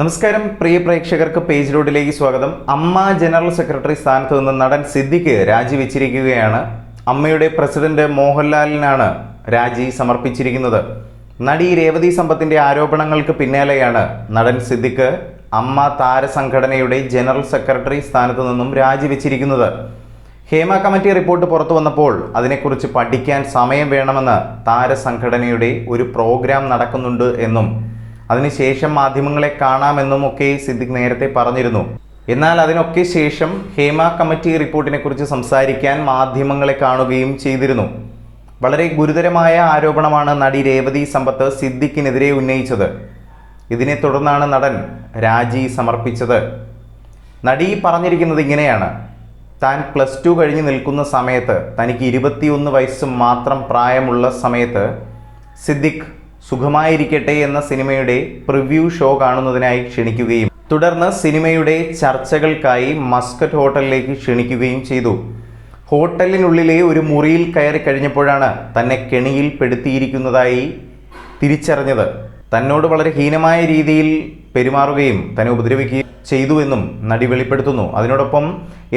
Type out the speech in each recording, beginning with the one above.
നമസ്കാരം പ്രിയ പ്രേക്ഷകർക്ക് പേജ് റോഡിലേക്ക് സ്വാഗതം. അമ്മ ജനറൽ സെക്രട്ടറി സ്ഥാനത്ത് നിന്ന് നടൻ സിദ്ദിഖ് രാജിവെച്ചിരിക്കുകയാണ്. അമ്മയുടെ പ്രസിഡന്റ് മോഹൻലാലിനാണ് രാജി സമർപ്പിച്ചിരിക്കുന്നത്. നടി രേവതി സമ്പത്തിന്റെ ആരോപണങ്ങൾക്ക് പിന്നാലെയാണ് നടൻ സിദ്ദിഖ് അമ്മ താരസംഘടനയുടെ ജനറൽ സെക്രട്ടറി സ്ഥാനത്ത് നിന്നും രാജിവെച്ചിരിക്കുന്നത്. ഹേമ കമ്മിറ്റി റിപ്പോർട്ട് പുറത്തു വന്നപ്പോൾ അതിനെക്കുറിച്ച് പഠിക്കാൻ സമയം വേണമെന്ന് താരസംഘടനയുടെ ഒരു പ്രോഗ്രാം നടക്കുന്നുണ്ട് എന്നും അതിനുശേഷം മാധ്യമങ്ങളെ കാണാമെന്നും ഒക്കെ സിദ്ദിഖ് നേരത്തെ പറഞ്ഞിരുന്നു. എന്നാൽ അതിനൊക്കെ ശേഷം ഹേമ കമ്മിറ്റി റിപ്പോർട്ടിനെ കുറിച്ച് സംസാരിക്കാൻ മാധ്യമങ്ങളെ കാണുകയും ചെയ്തിരുന്നു. വളരെ ഗുരുതരമായ ആരോപണമാണ് നടി രേവതി സമ്പത്ത് സിദ്ദിഖിനെതിരെ ഉന്നയിച്ചത്. ഇതിനെ തുടർന്നാണ് നടൻ രാജി സമർപ്പിച്ചത്. നടി പറഞ്ഞിരിക്കുന്നത് ഇങ്ങനെയാണ്. താൻ പ്ലസ് ടു കഴിഞ്ഞ് നിൽക്കുന്ന സമയത്ത് തനിക്ക് ഇരുപത്തിയൊന്ന് വയസ്സ് മാത്രം പ്രായമുള്ള സമയത്ത് സിദ്ദിഖ് സുഖമായിരിക്കട്ടെ എന്ന സിനിമയുടെ പ്രിവ്യൂ ഷോ കാണുന്നതിനായി ക്ഷണിക്കുകയും തുടർന്ന് സിനിമയുടെ ചർച്ചകൾക്കായി മസ്കറ്റ് ഹോട്ടലിലേക്ക് ക്ഷണിക്കുകയും ചെയ്തു. ഹോട്ടലിനുള്ളിലെ ഒരു മുറിയിൽ കയറി കഴിഞ്ഞപ്പോഴാണ് തന്നെ കെണിയിൽ പെടുത്തിയിരിക്കുന്നതായി തിരിച്ചറിഞ്ഞത്. തന്നോട് വളരെ ഹീനമായ രീതിയിൽ പെരുമാറുകയും തന്നെ ഉപദ്രവിക്കുകയും ചെയ്തുവെന്നും നടി വെളിപ്പെടുത്തുന്നു. അതിനോടൊപ്പം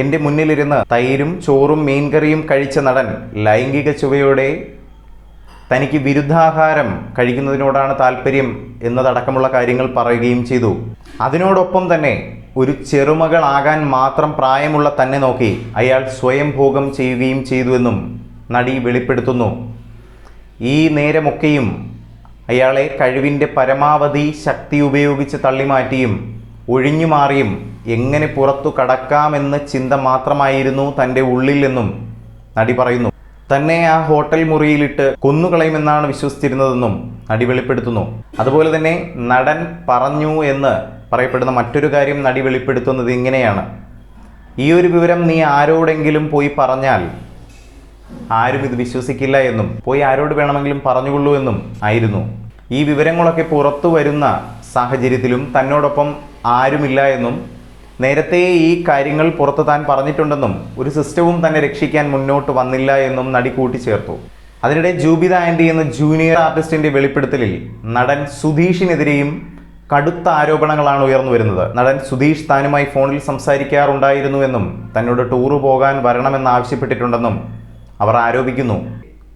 എന്റെ മുന്നിലിരുന്ന് തൈരും ചോറും മീൻകറിയും കഴിച്ച നടൻ ലൈംഗിക ചുവയോടെ തനിക്ക് വിരുദ്ധാഹാരം കഴിക്കുന്നതിനോടാണ് താല്പര്യം എന്നതടക്കമുള്ള കാര്യങ്ങൾ പറയുകയും ചെയ്തു. അതിനോടൊപ്പം തന്നെ ഒരു ചെറുമകളാകാൻ മാത്രം പ്രായമുള്ള തന്നെ നോക്കി അയാൾ സ്വയം ഭോഗം ചെയ്യുകയും ചെയ്തുവെന്നും നടി വെളിപ്പെടുത്തുന്നു. ഈ നേരമൊക്കെയും അയാളെ കഴിവിന്റെ പരമാവധി ശക്തി ഉപയോഗിച്ച് തള്ളിമാറ്റിയും ഒഴിഞ്ഞു മാറിയും എങ്ങനെ പുറത്തു കടക്കാമെന്ന ചിന്ത മാത്രമായിരുന്നു തന്റെ ഉള്ളിൽ എന്നും നടി പറയുന്നു. തന്നെ ആ ഹോട്ടൽ മുറിയിലിട്ട് കൊന്നുകളയുമെന്നാണ് വിശ്വസിച്ചിരുന്നതെന്നും നടി വെളിപ്പെടുത്തുന്നു. അതുപോലെ തന്നെ നടൻ പറഞ്ഞു എന്ന് പറയപ്പെടുന്ന മറ്റൊരു കാര്യം നടി വെളിപ്പെടുത്തുന്നത് ഇങ്ങനെയാണ്. ഈ ഒരു വിവരം നീ ആരോടെങ്കിലും പോയി പറഞ്ഞാൽ ആരും ഇത് വിശ്വസിക്കില്ല എന്നും പോയി ആരോട് വേണമെങ്കിലും പറഞ്ഞുകൊള്ളൂ എന്നും ആയിരുന്നു. ഈ വിവരങ്ങളൊക്കെ പുറത്തു വരുന്ന സാഹചര്യത്തിലും തന്നോടൊപ്പം ആരുമില്ല എന്നും നേരത്തെ ഈ കാര്യങ്ങൾ പുറത്ത് താൻ പറഞ്ഞിട്ടുണ്ടെന്നും ഒരു സിസ്റ്റവും തന്നെ രക്ഷിക്കാൻ മുന്നോട്ട് വന്നില്ല എന്നും നടി കൂട്ടിച്ചേർത്തു. അതിനിടെ ജൂബിത ആൻഡി എന്ന ജൂനിയർ ആർട്ടിസ്റ്റിന്റെ വെളിപ്പെടുത്തലിൽ നടൻ സുധീഷിനെതിരെയും കടുത്ത ആരോപണങ്ങളാണ് ഉയർന്നു വരുന്നത്. നടൻ സുധീഷ് താനുമായി ഫോണിൽ സംസാരിക്കാറുണ്ടായിരുന്നുവെന്നും തന്നോട് ടൂറ് പോകാൻ വരണമെന്ന് ആവശ്യപ്പെട്ടിട്ടുണ്ടെന്നും അവർ ആരോപിക്കുന്നു.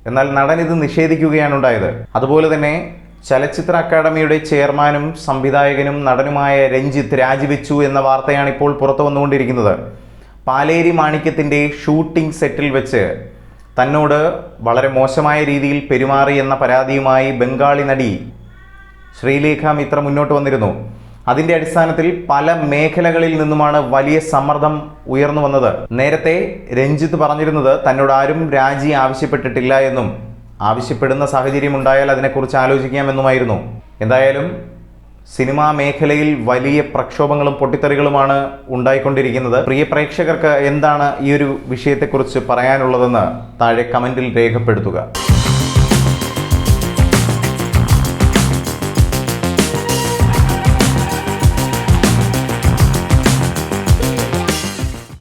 എന്നാൽ നടൻ ഇത് നിഷേധിക്കുകയാണ് ഉണ്ടായത്. അതുപോലെ തന്നെ ചലച്ചിത്ര അക്കാദമിയുടെ ചെയർമാനും സംവിധായകനും നടനുമായ രഞ്ജിത്ത് രാജിവെച്ചു എന്ന വാർത്തയാണ് ഇപ്പോൾ പുറത്തു വന്നുകൊണ്ടിരിക്കുന്നത്. പാലേരി മാണിക്യത്തിന്റെ ഷൂട്ടിംഗ് സെറ്റിൽ വെച്ച് തന്നോട് വളരെ മോശമായ രീതിയിൽ പെരുമാറി എന്ന പരാതിയുമായി ബംഗാളി നടി ശ്രീലേഖ മിത്ര മുന്നോട്ട് വന്നിരുന്നു. അതിന്റെ അടിസ്ഥാനത്തിൽ പല മേഖലകളിൽ നിന്നുമാണ് വലിയ സമ്മർദ്ദം ഉയർന്നു വന്നത്. നേരത്തെ രഞ്ജിത്ത് പറഞ്ഞിരുന്നത് തന്നോട് ആരും രാജി ആവശ്യപ്പെട്ടിട്ടില്ല എന്നും ആവശ്യപ്പെടുന്ന സാഹചര്യം ഉണ്ടായാൽ അതിനെക്കുറിച്ച് ആലോചിക്കാമെന്നുമായിരുന്നു. എന്തായാലും സിനിമാ മേഖലയിൽ വലിയ പ്രക്ഷോഭങ്ങളും പൊട്ടിത്തെറികളുമാണ് ഉണ്ടായിക്കൊണ്ടിരിക്കുന്നത്. പ്രിയ പ്രേക്ഷകർക്ക് എന്താണ് ഈ ഒരു വിഷയത്തെക്കുറിച്ച് പറയാനുള്ളതെന്ന് താഴെ കമന്റിൽ രേഖപ്പെടുത്തുക.